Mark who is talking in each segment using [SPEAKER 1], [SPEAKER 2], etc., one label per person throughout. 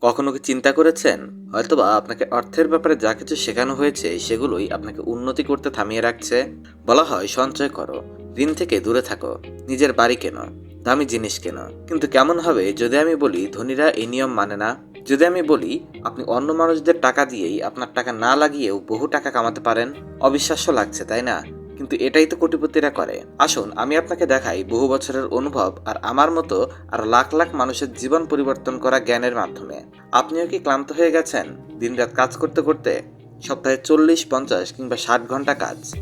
[SPEAKER 1] কখনো কি চিন্তা করেছেন? হয়তোবা আপনাকে অর্থের ব্যাপারে যা কিছু শেখানো হয়েছে, সেগুলোই আপনাকে উন্নতি করতে থামিয়ে রাখছে। বলা হয়, সঞ্চয় করো। ঋণ থেকে দূরে থাকো। নিজের বাড়ি কেনো। দামি জিনিস কেনো। কিন্তু কেমন হবে যদি আমি বলি, ধনীরা এই নিয়ম মানে না? যদি আমি বলি, আপনি অন্য মানুষদের টাকা দিয়েই আপনার টাকা না লাগিয়েও বহু টাকা কামাতে পারেন? অবিশ্বাস্য লাগছে, তাই না? কিন্তু এটাই তো কোটিপতিরা করে। আসুন, আমি আপনাকে দেখাই বহু বছরের অনুভব আর আমার মতো আর লাখ লাখ মানুষের জীবন পরিবর্তন করা জ্ঞানের মাধ্যমে। আপনিও কি ক্লান্ত হয়ে গেছেন? দিনরাত কাজ করতে করতে সপ্তাহে চল্লিশ, পঞ্চাশ কিংবা ষাট ঘণ্টা কাজ।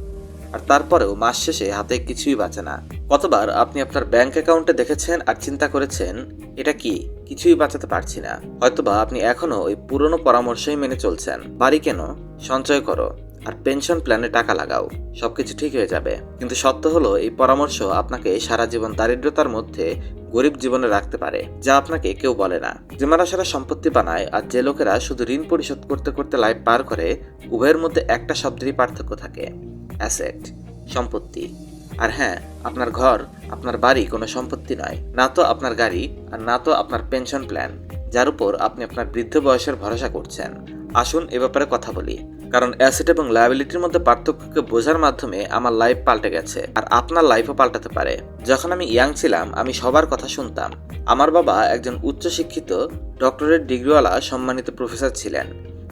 [SPEAKER 1] আর তারপরেও মাস শেষে হাতে কিছুই বাঁচে না। কতবার আপনি আপনার ব্যাংক অ্যাকাউন্টে দেখেছেন আর চিন্তা করেছেন, এটা কি? কিছুই বাঁচাতে পারছি না। হয়তোবা আপনি এখনও ওই পুরনো পরামর্শই মেনে চলছেন। বাড়ি কেন? সঞ্চয় করো। আর পেনশন প্ল্যানে টাকা লাগাও, সবকিছু ঠিক হয়ে যাবে। কিন্তু সত্য হলো, এই পরামর্শ আপনাকে সারা জীবন দারিদ্রতার মধ্যে গরিব জীবনে রাখতে পারে, যা আপনাকে কেউ বলে না। যে মানুষেরা সম্পত্তি বানায় আর যে লোকেরা শুধু ঋণ পরিশোধ করতে করতে লাইফ পার করে, উভয়ের মধ্যে একটা শব্দেরই পার্থক্য থাকে অ্যাসেট সম্পত্তি। আর হ্যাঁ আপনার ঘর, আপনার বাড়ি কোনো সম্পত্তি নয়, না তো আপনার গাড়ি আর না তো আপনার পেনশন প্ল্যান যার উপর আপনি আপনার বৃদ্ধ বয়সের ভরসা করছেন। আসুন এ ব্যাপারে কথা বলি। কারণ অ্যাসেট এবং লায়াবিলিটির মধ্যে পার্থক্যকে বোঝার মাধ্যমে আমার লাইফ পাল্টে গেছে, আর আপনার লাইফও পাল্টাতে পারে। যখন আমি ইয়াং ছিলাম, আমি সবার কথা শুনতাম। আমার বাবা একজন উচ্চশিক্ষিত ডক্টরেট ডিগ্রিওয়ালা সম্মানিত প্রফেসর ছিলেন।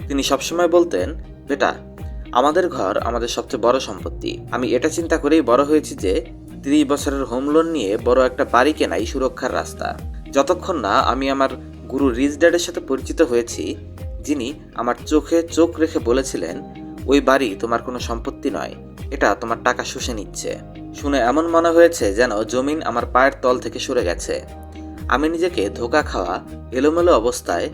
[SPEAKER 1] তিনি সবসময় বলতেন, বেটা, আমাদের ঘর আমাদের সবচেয়ে বড় সম্পত্তি। আমি এটা চিন্তা করেই বড় হয়েছি যে, তিরিশ বছরের হোম লোন নিয়ে বড় একটা বাড়ি কেনাই সুরক্ষার রাস্তা। যতক্ষণ না আমি আমার গুরু রিজ ড্যাডের সাথে পরিচিত হয়েছি যিনি আমার চোখে চোখ রেখে বলেছিলেন, ওই বাড়ি তোমার কোনো সম্পত্তি নয়, এটা তোমার টাকা শুষে নিচ্ছে। শুনে এমন মনে হয়েছে যেন জমিন আমার পায়ের তল থেকে সরে গেছে। আমি নিজেকে ধোকা খাওয়া, এলোমেলো অবস্থায়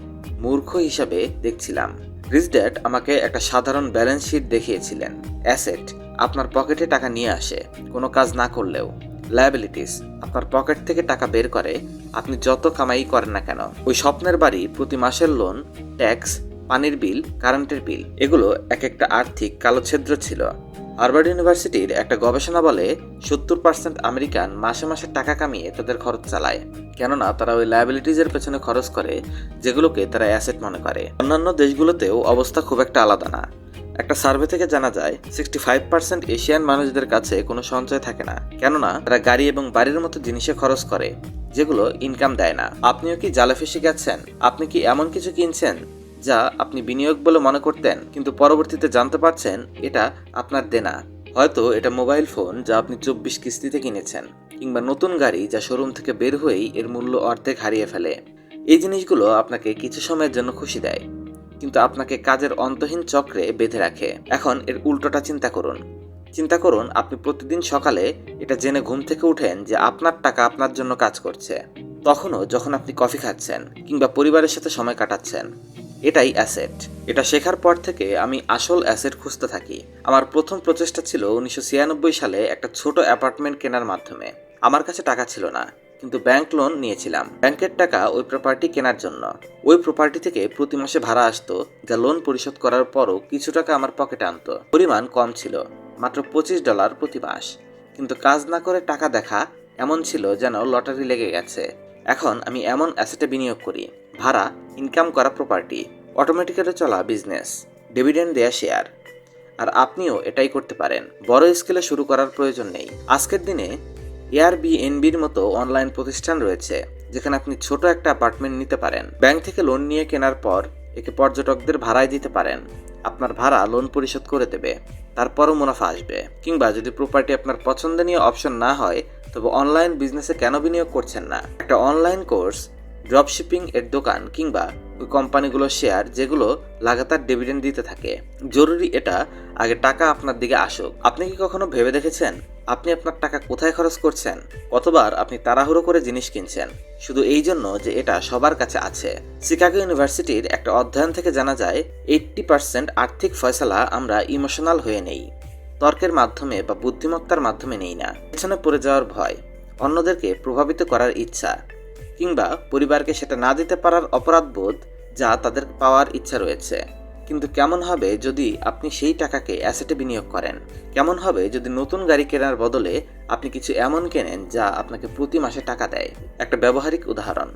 [SPEAKER 1] মূর্খ হিসাবে দেখছিলাম। রিচ ড্যাড আমাকে একটা সাধারণ ব্যালেন্স শিট দেখিয়েছিলেন। অ্যাসেট আপনার পকেটে টাকা নিয়ে আসে, কোনো কাজ না করলেও। লায়াবিলিটিস আপনার পকেট থেকে টাকা বের করে, আপনি যত কামাই করেন না কেন, ওই স্বপ্নের বাড়ি প্রতি মাসের লোন ট্যাক্স পানির বিল কারেন্টের বিল এগুলো এক একটা আর্থিক কালোছেদ্র ছিল। হার্ভার্ড ইউনিভার্সিটির একটা গবেষণা বলে, সত্তর পার্সেন্ট আমেরিকান মাসে মাসে টাকা কামিয়ে তাদের খরচ চালায়। কেননা, তারা ওই লায়াবিলিটিজের পেছনে খরচ করে, যেগুলোকে তারা অ্যাসেট মনে করে। অন্যান্য দেশগুলোতেও অবস্থা খুব একটা আলাদা না। একটা সার্ভে থেকে জানা যায় সিক্সটি ফাইভ পার্সেন্ট এশিয়ান মানুষদের কাছে কোনো সঞ্চয় থাকে না, কেননা তারা গাড়ি এবং বাড়ির মতো জিনিসে খরচ করে, যেগুলো ইনকাম দেয় না। আপনিও কি জালে ফেসে গেছেন? আপনি কি এমন কিছু কিনছেন যা আপনি বিনিয়োগ বলে মনে করতেন, কিন্তু পরবর্তীতে জানতে পারছেন এটা আপনার দেনা? হয়তো এটা মোবাইল ফোন যা আপনি চব্বিশ কিস্তিতে কিনেছেন, কিংবা নতুন গাড়ি যা শোরুম থেকে বের হয়েই এর মূল্য অর্ধেক হারিয়ে ফেলে। এই জিনিসগুলো আপনাকে কিছু সময়ের জন্য খুশি দেয়। কিন্তু আপনাকে কাজের অন্তহীন চক্রে বেঁধে রাখে। এখন এর উল্টোটা চিন্তা করুন। চিন্তা করুন, আপনি প্রতিদিন সকালে এটা জেনে ঘুম থেকে উঠেন যে আপনার টাকা আপনার জন্য কাজ করছে। তখনও যখন আপনি কফি খাচ্ছেন কিংবা পরিবারের সাথে সময় কাটাচ্ছেন, এটাই অ্যাসেট। এটা শেখার পর থেকে আমি আসল অ্যাসেট খুঁজতে থাকি। আমার প্রথম প্রচেষ্টা ছিল উনিশশো ছিয়ানব্বই সালে একটা ছোট অ্যাপার্টমেন্ট কেনার মাধ্যমে। আমার কাছে টাকা ছিল না। কিন্তু ব্যাংক লোন নিয়েছিলাম। ব্যাংকের টাকা ওই প্রপার্টি কেনার জন্য। ওই প্রপার্টি থেকে প্রতি মাসে ভাড়া আসতো, যা লোন পরিশোধ করার পরও কিছু টাকা আমার পকেটে আনতো। পরিমাণ কম ছিল, মাত্র পঁচিশ ডলার প্রতি মাস। কিন্তু কাজ না করে টাকা দেখা এমন ছিল যেন লটারি লেগে গেছে। এখন আমি এমন অ্যাসেটে বিনিয়োগ করি, ভাড়া ইনকাম করা প্রপার্টি অটোমেটিক্যালি চলা বিজনেস ডিভিডেন্ড দেয়া শেয়ার আর আপনিও এটাই করতে পারেন। বড় স্কেলে শুরু করার প্রয়োজন নেই। আজকের দিনে এয়ারবিএনবির মতো অনলাইন প্রতিষ্ঠান রয়েছে, যেখানে আপনি ছোট একটা অ্যাপার্টমেন্ট নিতে পারেন। ব্যাংক থেকে লোন নিয়ে কেনার পর একে পর্যটকদের ভাড়ায় দিতে পারেন। আপনার ভাড়া লোন পরিশোধ করে দেবে, তারপরও মুনাফা আসবে। কিংবা যদি প্রপার্টি আপনার পছন্দনীয় অপশন না হয়, তবে অনলাইন বিজনেসে কেন বিনিয়োগ করছেন না? একটা অনলাইন কোর্স ড্রপশিপিং এর দোকান, কিংবা ওই কোম্পানিগুলোর শেয়ার যেগুলো লাগাতার ডিভিডেন্ড দিতে থাকে। জরুরি এটা, আগে টাকা আপনার দিকে আসুক। আপনি কি কখনো ভেবে দেখেছেন? আপনি আপনার টাকা কোথায় খরচ করছেন? কতবার আপনি তাড়াহুড়ো করে জিনিস কিনছেন। শুধু এই জন্য যে এটা সবার কাছে আছে। শিকাগো ইউনিভার্সিটির একটা অধ্যয়ন থেকে জানা যায় এইট্টি পার্সেন্ট আর্থিক ফয়সালা আমরা ইমোশনাল হয়ে নেই। তর্কের মাধ্যমে বা বুদ্ধিমত্তার মাধ্যমে নেই না। পেছনে পড়ে যাওয়ার ভয়, অন্যদেরকে প্রভাবিত করার ইচ্ছা, কিংবা পরিবারকে সেটা না দিতে পারার অপরাধবোধ যা তাদের পাওয়ার ইচ্ছা রয়েছে। কিন্তু কেমন হবে যদি আপনি সেই টাকাকে অ্যাসেটে বিনিয়োগ করেন? কেমন হবে যদি নতুন গাড়ি কেনার বদলে আপনি কিছু এমন কেনেন যা আপনাকে প্রতি মাসে টাকা দেয়? একটা ব্যবহারিক উদাহরণ।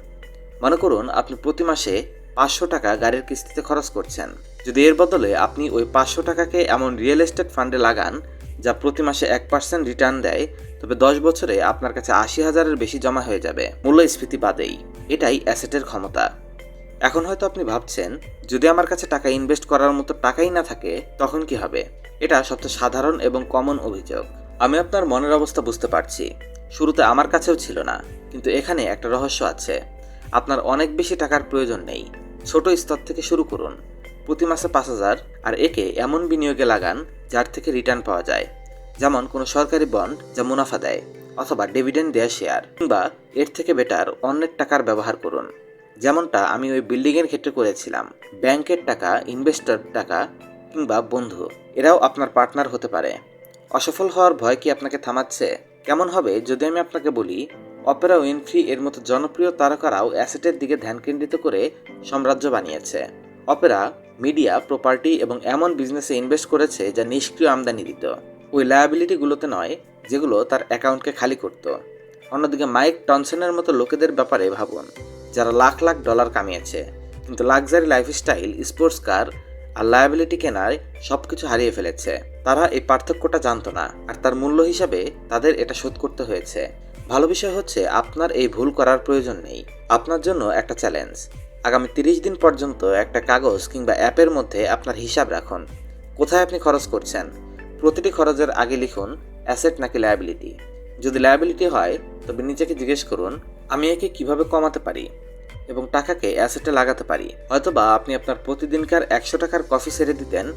[SPEAKER 1] মনে করুন আপনি প্রতি মাসে পাঁচশো টাকা গাড়ির কিস্তিতে খরচ করছেন। যদি এর বদলে আপনি ওই পাঁচশো টাকাকে এমন রিয়েল এস্টেট ফান্ডে লাগান, যা প্রতি মাসে এক পার্সেন্ট রিটার্ন দেয়, তবে দশ বছরে আপনার কাছে আশি হাজারের বেশি জমা হয়ে যাবে। মূল্যস্ফীতি বাদেই। এটাই অ্যাসেটের ক্ষমতা। এখন হয়তো আপনি ভাবছেন যদি আমার কাছে টাকা ইনভেস্ট করার মতো টাকাই না থাকে, তখন কি হবে? এটা সবচেয়ে সাধারণ এবং কমন অভিযোগ। আমি আপনার মনের অবস্থা বুঝতে পারছি। শুরুতে আমার কাছেও ছিল না, কিন্তু এখানে একটা রহস্য আছে। আপনার অনেক বেশি টাকার প্রয়োজন নেই। ছোট স্তর থেকে শুরু করুন। প্রতি মাসে পাঁচ হাজার, আর একে এমন বিনিয়োগে লাগান যার থেকে রিটার্ন পাওয়া যায়। যেমন কোনো সরকারি বন্ড যা মুনাফা দেয়, অথবা ডিভিডেন্ড দেয়া শেয়ার কিংবা এর থেকে বেটার অন্যের টাকার ব্যবহার করুন। যেমনটা আমি ওই বিল্ডিংয়ের ক্ষেত্রে করেছিলাম। ব্যাংকের টাকা, ইনভেস্টর টাকা কিংবা বন্ধু, এরাও আপনার পার্টনার হতে পারে। অসফল হওয়ার ভয় কি আপনাকে থামাচ্ছে? কেমন হবে যদি আমি আপনাকে বলি, অপেরা উইনফ্রি এর মতো জনপ্রিয় তারকারাও অ্যাসেটের দিকে ধ্যান কেন্দ্রিত করে সাম্রাজ্য বানিয়েছে। অপেরা, মিডিয়া, প্রপার্টি এবং এমন বিজনেসে ইনভেস্ট করেছে যা নিষ্ক্রিয় আমদানি দিত ওই লায়াবিলিটিগুলোতে নয়, যেগুলো তার অ্যাকাউন্টকে খালি করত। অন্যদিকে মাইক টনসেনের মতো লোকেদের ব্যাপারে ভাবুন। যারা লাখ লাখ ডলার কামিয়েছে। কিন্তু লাক্সারি লাইফস্টাইল, স্পোর্টস কার আর লায়াবিলিটি কেনায় সব কিছু হারিয়ে ফেলেছে। তারা এই পার্থক্যটা জানতো না আর তার মূল্য হিসাবে তাদের এটা শোধ করতে হয়েছে। ভালো বিষয় হচ্ছে আপনার এই ভুল করার প্রয়োজন নেই। আপনার জন্য একটা চ্যালেঞ্জ। আগামী তিরিশ দিন পর্যন্ত একটা কাগজ কিংবা অ্যাপের মধ্যে আপনার হিসাব রাখুন। কোথায় আপনি খরচ করছেন? প্রতিটি খরচের আগে লিখুন, অ্যাসেট নাকি লায়াবিলিটি? যদি লায়াবিলিটি হয়, তবে নিজেকে জিজ্ঞেস করুন, আমি একে কীভাবে কমাতে পারি? এবং টাকাকে অ্যাসেটে লাগাতে পারি। হয়তোবা আপনি আপনার প্রতিদিনকার একশো টাকার কফি ছেড়ে দিতেন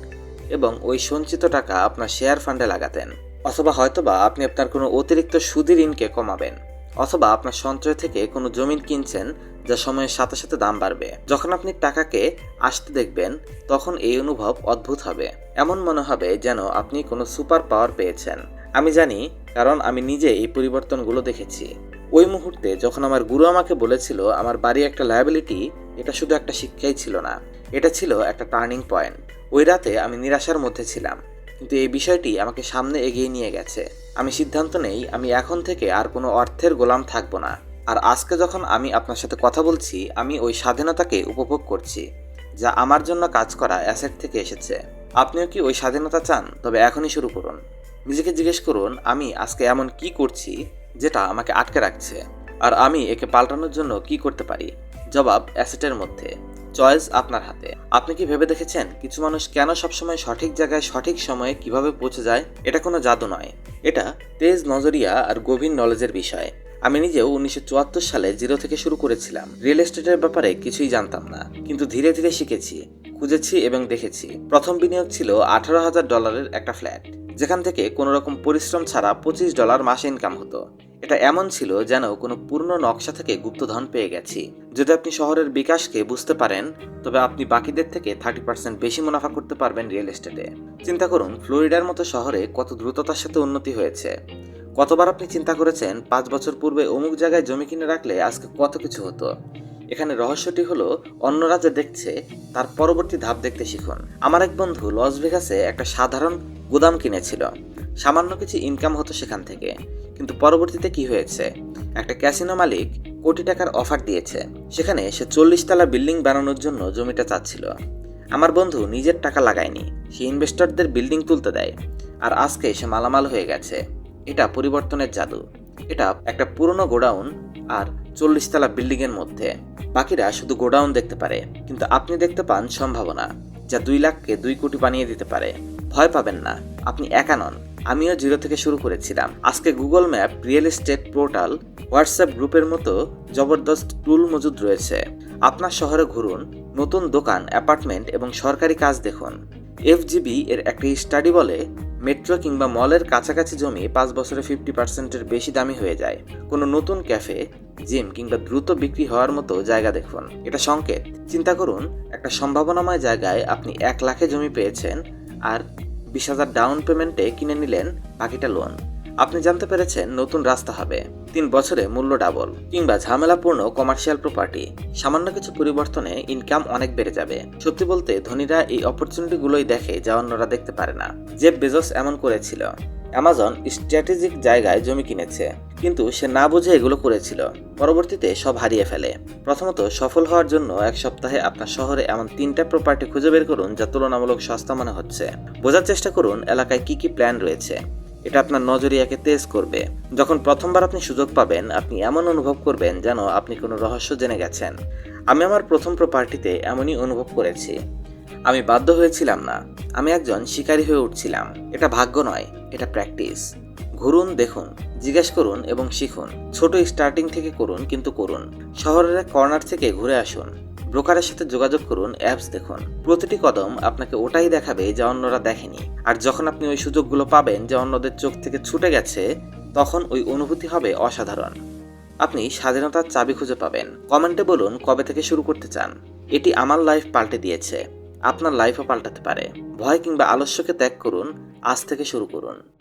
[SPEAKER 1] এবং ওই সঞ্চিত টাকা আপনার শেয়ার ফান্ডে লাগাতেন। অথবা হয়তোবা আপনি আপনার কোনো অতিরিক্ত সুদের ঋণকে কমাবেন। অথবা আপনার সঞ্চয় থেকে কোনো জমিন কিনছেন যা সময়ের সাথে সাথে দাম বাড়বে। যখন আপনি টাকাকে আসতে দেখবেন, তখন এই অনুভব অদ্ভুত হবে। এমন মনে হবে যেন আপনি কোনো সুপার পাওয়ার পেয়েছেন। আমি জানি, কারণ আমি নিজে এই পরিবর্তনগুলো দেখেছি। ওই মুহূর্তে যখন আমার গুরু আমাকে বলেছিল, আমার বাড়ি একটা লায়াবিলিটি এটা শুধু একটা শিক্ষাই ছিল না, এটা ছিল একটা টার্নিং পয়েন্ট ওই রাতে আমি নিরাশার মধ্যে ছিলাম, কিন্তু এই বিষয়টি আমাকে সামনে এগিয়ে নিয়ে গেছে। আমি সিদ্ধান্ত নেই, আমি এখন থেকে আর কোনো অর্থের গোলাম থাকব না। আর আজকে যখন আমি আপনার সাথে কথা বলছি, আমি ওই স্বাধীনতাকে উপভোগ করছি, যা আমার জন্য কাজ করা অ্যাসেট থেকে এসেছে। আপনিও কি ওই স্বাধীনতা চান? তবে এখনই শুরু করুন। নিজেকে জিজ্ঞেস করুন, আমি আজকে এমন কি করছি যেটা আমাকে আটকে রাখছে? আর আমি একে পাল্টানোর জন্য কি করতে পারি? জবাব, অ্যাসেটের মধ্যে। চয়েস, আপনার হাতে। আপনি কি ভেবে দেখেছেন কিছু মানুষ কেন সবসময় সঠিক জায়গায় সঠিক সময়ে কীভাবে পৌঁছে যায়? এটা কোনো জাদু নয়। এটা তেজ, নজরিয়া আর গভীর নলেজের বিষয়। আমি নিজেও উনিশশো চুয়াত্তর সালে জিরো থেকে শুরু করেছিলাম। রিয়েল এস্টেটের ব্যাপারে কিছুই জানতাম না, কিন্তু ধীরে ধীরে শিখেছি, খুঁজেছি এবং দেখেছি। প্রথম বিনিয়োগ ছিল আঠারো হাজার ডলারের একটা ফ্ল্যাট, যেখান থেকে কোনো রকম পরিশ্রম ছাড়া পঁচিশ ডলার মাসে ইনকাম হতো। এটা এমন ছিল যেন কোনো পূর্ণ নকশা থেকে গুপ্তধন পেয়ে গেছি। যদি আপনি শহরের বিকাশকে বুঝতে পারেন, তবে আপনি বাকিদের থেকে থার্টি পার্সেন্ট বেশি মুনাফা করতে পারবেন রিয়েল এস্টেটে চিন্তা করুন, ফ্লোরিডার মতো শহরে কত দ্রুততার সাথে উন্নতি হয়েছে। কতবার আপনি চিন্তা করেছেন, পাঁচ বছর পূর্বে অমুক জায়গায় জমি কিনে রাখলে আজকে কত কিছু হতো? এখানে রহস্যটি হলো অন্যরা যে দেখছে, তার পরবর্তী ধাপ দেখতে শিখুন। আমার এক বন্ধু লস ভেগাসে একটা সাধারণ গুদাম কিনেছিল। সামান্য কিছু ইনকাম হতো সেখান থেকে। কিন্তু পরবর্তীতে কি হয়েছে? একটা ক্যাসিনো মালিক কোটি টাকার অফার দিয়েছে। সেখানে সে চল্লিশ তলা বিল্ডিং বানানোর জন্য জমিটা চাচ্ছিল। আমার বন্ধু নিজের টাকা লাগায়নি। সে ইনভেস্টরদের বিল্ডিং তুলতে দেয়। আর আজকে সে মালামাল হয়ে গেছে। এটা পরিবর্তনের জাদু। এটা একটা পুরনো গোডাউন আর চল্লিশ তলা বিল্ডিং এর মধ্যে। বাকিরা শুধু গোডাউন দেখতে পারে, কিন্তু আপনি দেখতে পান সম্ভাবনা, যা দুই লাখকে দুই কোটি বানিয়ে দিতে পারে। ভয় পাবেন না, আপনি একা নন। আমিও জিরো থেকে শুরু করেছিলাম। আজকে Google map, real estate portal, WhatsApp গ্রুপের মতো জবরদস্ত টুল মজুদ রয়েছে। আপনার শহরে ঘুরুন, নতুন দোকান, অ্যাপার্টমেন্ট এবং সরকারি কাজ দেখুন। এফজিবি এর একটি স্টাডি বলে মেট্রো কিংবা মলের কাছাকাছি জমি পাঁচ বছরে ফিফটি পার্সেন্টের বেশি দামি হয়ে যায়। কোনো নতুন ক্যাফে, জিম কিংবা দ্রুত বিক্রি হওয়ার মতো জায়গা দেখুন। এটা সংকেত। চিন্তা করুন, একটা সম্ভাবনাময় জায়গায় আপনি এক লাখে জমি পেয়েছেন আর বিশ হাজার ডাউন পেমেন্টে কিনে নিলেন বাকিটা লোন আপনি জানতে পেরেছেন নতুন রাস্তা হবে। তিন বছরে মূল্য ডাবল কিংবা ঝামেলাপূর্ণ কমার্শিয়াল প্রপার্টি সামান্য কিছু পরিবর্তনে ইনকাম অনেক বেড়ে যাবে। সত্যি বলতে ধনীরা এই অপরচুনিটিগুলোই দেখে যা অন্যরা দেখতে পারে না। জেব বেজস এমন করেছিল অ্যামাজন স্ট্র্যাটেজিক জায়গায় জমি কিনেছে, কিন্তু সে না বুঝে এগুলো করেছিল। পরবর্তীতে সব হারিয়ে ফেলে। প্রথমত সফল হওয়ার জন্য এক সপ্তাহে আপনার শহরে এমন তিনটা প্রপার্টি খুঁজে বের করুন যা তুলনামূলক সস্তা মনে হচ্ছে। বোঝার চেষ্টা করুন এলাকায় কি কি প্ল্যান রয়েছে। এটা আপনার নজরিয়াকে তেজ করবে। যখন প্রথমবার আপনি সুযোগ পাবেন, আপনি এমন অনুভব করবেন যেন আপনি কোনো রহস্য জেনে গেছেন। আমি আমার প্রথম প্রপার্টিতে এমনই অনুভব করেছি। আমি বাধ্য হয়েছিলাম না। আমি একজন শিকারী হয়ে উঠছিলাম। এটা ভাগ্য নয়, এটা প্র্যাকটিস ঘুরুন, দেখুন, জিজ্ঞেস করুন এবং শিখুন। ছোট স্টার্টিং থেকে করুন, কিন্তু করুন। শহরের কর্নার থেকে ঘুরে আসুন। ব্রোকারের সাথে যোগাযোগ করুন, অ্যাপস দেখুন। প্রতিটি কদম আপনাকে ওটাই দেখাবে যা অন্যরা দেখেনি। আর যখন আপনি ওই সুযোগগুলো পাবেন যা অন্যদের চোখ থেকে ছুটে গেছে, তখন ওই অনুভূতি হবে অসাধারণ। আপনি স্বাধীনতার চাবি খুঁজে পাবেন। কমেন্টে বলুন কবে থেকে শুরু করতে চান। এটি আমার লাইফ পাল্টে দিয়েছে। আপনার লাইফও পাল্টাতে পারে। ভয় কিংবা আলস্যকে ত্যাগ করুন, আজ থেকে শুরু করুন।